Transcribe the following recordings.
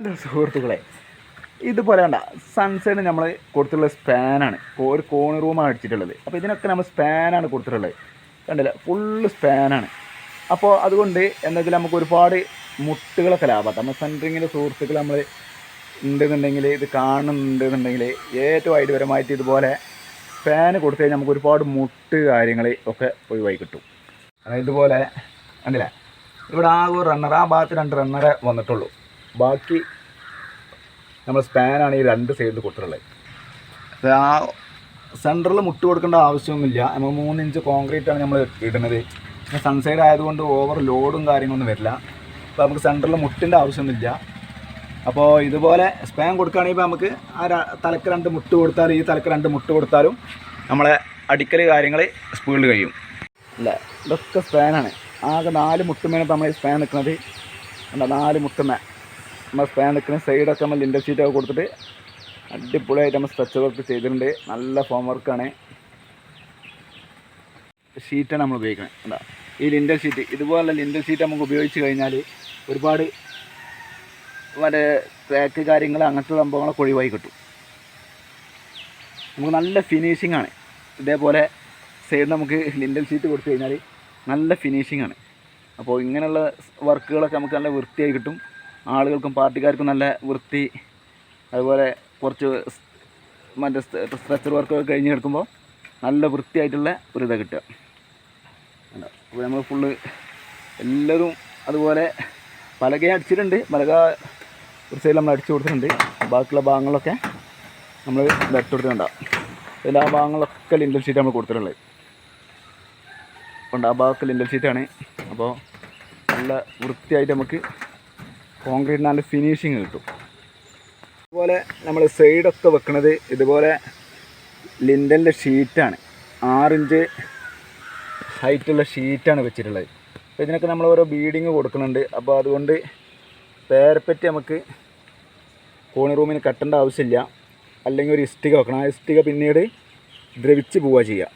Hello സുഹൃത്തുക്കളെ. ഇതുപോലെ വേണ്ട സൺസൈഡ് നമ്മൾ കൊടുത്തിട്ടുള്ള സ്പാനാണ് ഒരു കോണി റൂമാണ് അടിച്ചിട്ടുള്ളത്. അപ്പോൾ ഇതിനൊക്കെ നമ്മൾ സ്പാനാണ് കൊടുത്തിട്ടുള്ളത്. കണ്ടില്ല? ഫുള്ള് സ്പാനാണ് അപ്പോൾ അതുകൊണ്ട് എന്തെങ്കിലും നമുക്ക് ഒരുപാട് മുട്ടുകളൊക്കെ ലാഭം നമ്മൾ സെന്ററിങ്ങിന്റെ സുഹൃത്തുക്കൾ നമ്മൾ ഉണ്ടെന്നുണ്ടെങ്കിൽ ഇത് കാണുന്നുണ്ടെന്നുണ്ടെങ്കിൽ ഏറ്റവും ഐഡിയപരമായിട്ട് ഇതുപോലെ സ്പാൻ കൊടുത്തു കഴിഞ്ഞാൽ നമുക്ക് ഒരുപാട് മുട്ട് കാര്യങ്ങൾ ഒക്കെ ഒഴിവായി കിട്ടും. അതായത് ഇതുപോലെ കണ്ടില്ല? ഇവിടെ ആ ഒരു റണ്ണർ ആ ഭാഗത്ത് രണ്ട് റണ്ണറെ വന്നിട്ടുള്ളൂ. ബാക്കി നമ്മൾ സ്പാനാണ് ഈ രണ്ട് സൈഡിൽ കൊടുത്തിട്ടുള്ളത്. ആ സെന്ററിൽ മുട്ട് കൊടുക്കേണ്ട ആവശ്യമൊന്നുമില്ല. നമ്മൾ മൂന്ന് ഇഞ്ച് ആണ് നമ്മൾ ഇടുന്നത്. പിന്നെ സൺസൈഡ് ആയതുകൊണ്ട് ഓവർ ലോഡും കാര്യങ്ങളൊന്നും വരില്ല. അപ്പോൾ നമുക്ക് സെന്ററിൽ മുട്ടിന്റെ ആവശ്യമൊന്നുമില്ല. അപ്പോൾ ഇതുപോലെ സ്പാൻ കൊടുക്കുകയാണെങ്കിൽ നമുക്ക് ആ തലക്ക് രണ്ട് മുട്ട് കൊടുത്താലും ഈ തലക്ക് രണ്ട് മുട്ട് കൊടുത്താലും നമ്മളെ അടിക്കൽ കാര്യങ്ങൾ സ്പീഡിൽ കഴിയും. അല്ല? ഇതൊക്കെ സ്പാനാണ് ആകെ നാല് മുട്ടുമേനെ നമ്മൾ സ്പാൻ നിൽക്കുന്നത്. നാല് മുട്ടുമേ നമ്മൾ സ്പാൻ നിൽക്കുന്ന സൈഡൊക്കെ നമ്മൾ ലിൻഡർ ഷീറ്റൊക്കെ കൊടുത്തിട്ട് അടിപൊളിയായിട്ട് നമ്മൾ സ്ട്രെച്ച് വർക്ക് ചെയ്തിട്ടുണ്ട്. നല്ല ഫോം വർക്കാണ് ഷീറ്റാണ് നമ്മൾ ഉപയോഗിക്കുന്നത് എന്താ ഈ ലിൻഡർ ഷീറ്റ് ഇതുപോലുള്ള ലിൻഡർ ഷീറ്റ് നമുക്ക് ഉപയോഗിച്ച് കഴിഞ്ഞാൽ ഒരുപാട് മറ്റേ ക്രാക്ക് കാര്യങ്ങൾ അങ്ങനത്തെ സംഭവങ്ങളൊക്കെ ഒഴിവായി കിട്ടും. നമുക്ക് നല്ല ഫിനിഷിംഗ് ആണ്. ഇതേപോലെ സൈഡ് നമുക്ക് ലിൻഡൽ ഷീറ്റ് കൊടുത്തു കഴിഞ്ഞാൽ നല്ല ഫിനിഷിംഗ് ആണ്. അപ്പോൾ ഇങ്ങനെയുള്ള വർക്കുകളൊക്കെ നമുക്ക് നല്ല വൃത്തിയായി കിട്ടും. ആളുകൾക്കും പാർട്ടിക്കാർക്കും നല്ല വൃത്തി അതുപോലെ കുറച്ച് മറ്റേ സ്ട്രെച്ചർ വർക്കൊക്കെ കഴിഞ്ഞ് കിടക്കുമ്പോൾ നല്ല വൃത്തിയായിട്ടുള്ള ഒരു ഇതാണ് കിട്ടുക? അപ്പോൾ നമ്മൾ ഫുള്ള് എല്ലാവരും അതുപോലെ പലക അടിച്ചിട്ടുണ്ട്. പലക ഒരു സൈഡിൽ നമ്മൾ അടിച്ചു കൊടുത്തിട്ടുണ്ട്. ബാക്കിയുള്ള ഭാഗങ്ങളൊക്കെ നമ്മൾ ഇട്ട് കൊടുത്തിട്ടുണ്ടാവും ആ ഭാഗങ്ങളൊക്കെ ലിൻഡൽ ഷീറ്റ് നമ്മൾ കൊടുത്തിട്ടുള്ളത്. ഉണ്ട് ആ ഭാഗമൊക്കെ ലിൻഡൽ ഷീറ്റാണ് അപ്പോൾ നല്ല വൃത്തിയായിട്ട് നമുക്ക് കോൺക്രീറ്റ് നല്ല ഫിനിഷിങ് കിട്ടും. അതുപോലെ നമ്മൾ സൈഡൊക്കെ വെക്കുന്നത് ഇതുപോലെ ലിൻഡലിന്റെ ഷീറ്റാണ് ആറിഞ്ച് ഹൈറ്റുള്ള ഷീറ്റാണ് വെച്ചിട്ടുള്ളത്. അപ്പോൾ ഇതിനൊക്കെ നമ്മൾ ഓരോ ബീഡിങ് കൊടുക്കുന്നുണ്ട്. അപ്പോൾ അതുകൊണ്ട് പേരപ്പറ്റി നമുക്ക് കോണി റൂമിന് കട്ടേണ്ട ആവശ്യമില്ല. അല്ലെങ്കിൽ ഒരു ഇഷ്ടിക വെക്കണം. ആ ഇഷ്ടിക പിന്നീട് ദ്രവിച്ച് പോവുക ചെയ്യുക.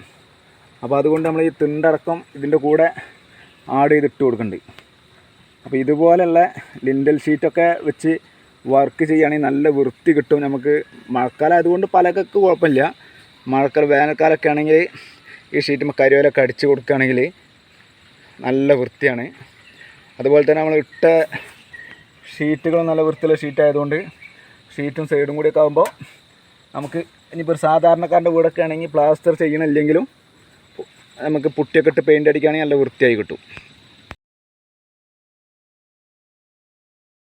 അപ്പോൾ അതുകൊണ്ട് നമ്മൾ ഈ തിണ്ടടക്കം ഇതിന്റെ കൂടെ ആഡ് ചെയ്തിട്ട് കൊടുക്കുന്നുണ്ട്. അപ്പോൾ ഇതുപോലെയുള്ള ലിൻഡൽ ഷീറ്റൊക്കെ വെച്ച് വർക്ക് ചെയ്യുകയാണെങ്കിൽ നല്ല വൃത്തി കിട്ടും നമുക്ക്. മഴക്കാലം അതുകൊണ്ട് പലകൾക്ക് കുഴപ്പമില്ല. മഴക്കാലം വേനൽക്കാലമൊക്കെ ആണെങ്കിൽ ഈ ഷീറ്റ് കരിവേലൊക്കെ അടിച്ച് കൊടുക്കുകയാണെങ്കിൽ നല്ല വൃത്തിയാണ്. അതുപോലെ തന്നെ നമ്മൾ ഇട്ട ഷീറ്റുകൾ നല്ല വൃത്തിയുള്ള ഷീറ്റ് ആയതുകൊണ്ട് ഷീറ്റും സൈഡും കൂടിയൊക്കെ ആകുമ്പോൾ നമുക്ക് ഇനിയിപ്പോൾ ഒരു സാധാരണക്കാരന്റെ വീടൊക്കെ ആണെങ്കിൽ പ്ലാസ്റ്റർ ചെയ്യണമില്ലെങ്കിലും നമുക്ക് പുട്ടിയൊക്കെ ഇട്ട് പെയിന്റ് അടിക്കുകയാണെങ്കിൽ നല്ല വൃത്തിയായി കിട്ടും.